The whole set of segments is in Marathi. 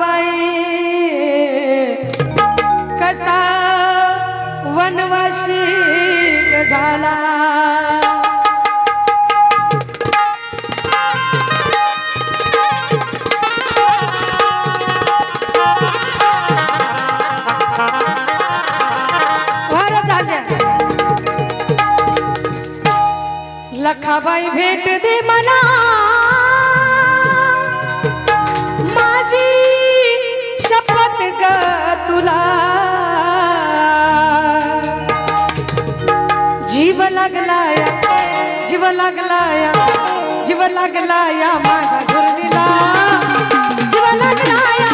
बाई कसा वनवाशी झाला। लखाबाई भेट दे मना ग तुला? जीव लागलाया जीव लागलाया जीव लागलाया माझा झुरणीला. जीव लागलाया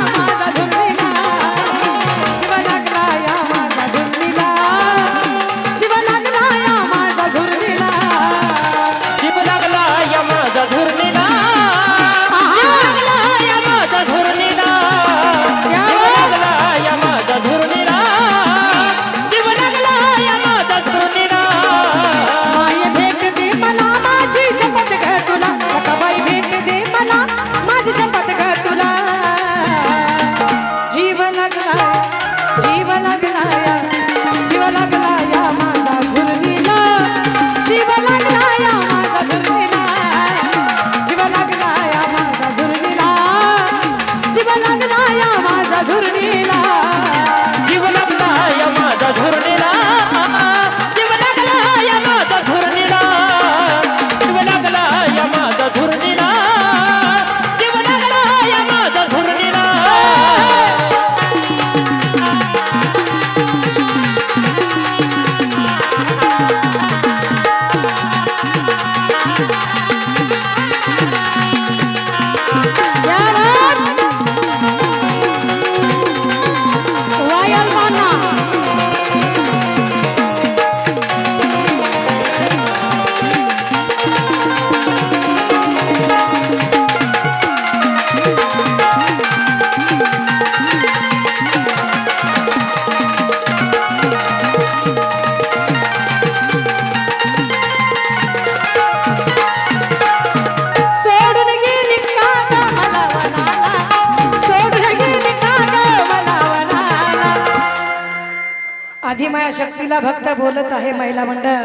आधी माया शक्तीला भक्त बोलत आहे महिला मंडळ.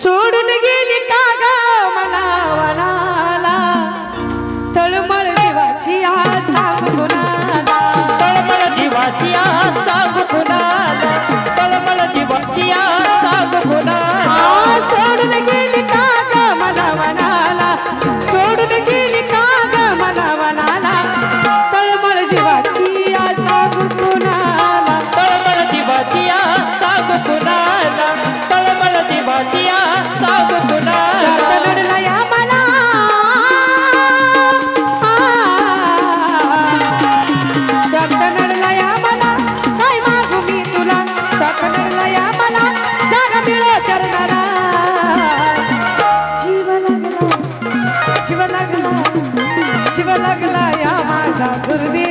सोडून गेली का ग मला वनाला तळमळ जीवाची आसा कुणाला तळमळ जीवाची आसा तळमळ जीवाची आसा শাশুড়ি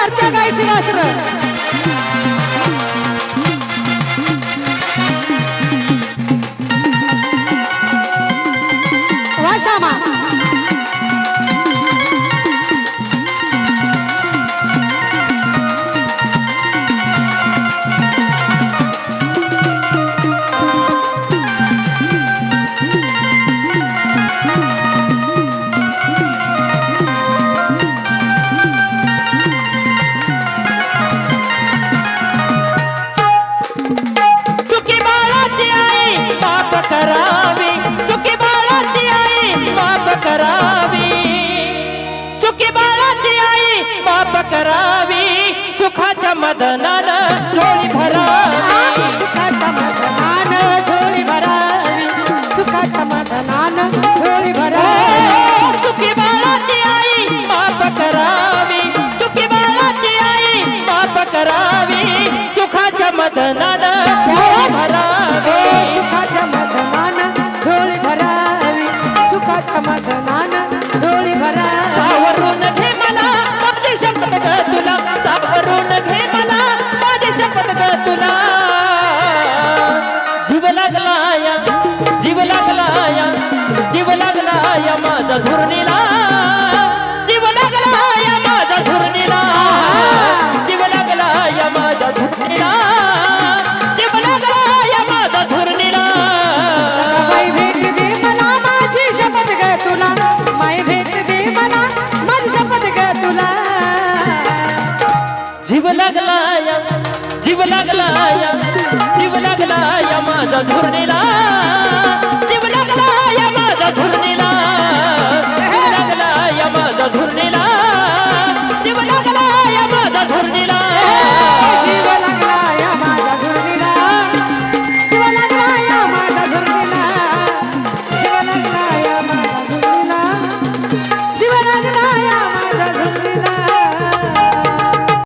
घरच्या गायची वासरं मदनान झोळी भरावी सुखाच्या मदनान झोळी भरावी सुखाच्या मदनान झोळी भरावी चुकी बाळाची आई माफ करावी. चुकी बाळाची आई माफ करावी. सुखाच्या मदनान माझा धुरणीला. जीव लागला या माझा धुरणीला. जीव लागला या माझा धुरणीला. जीव लागला या माझा धुरणीला. माय भेट दे मला माझी शपथ ग तुला. माय भेट दे मला माझी शपथ ग तुला. जीव लागला या जीव लागला या जीव लागला या माझा धुरणीला.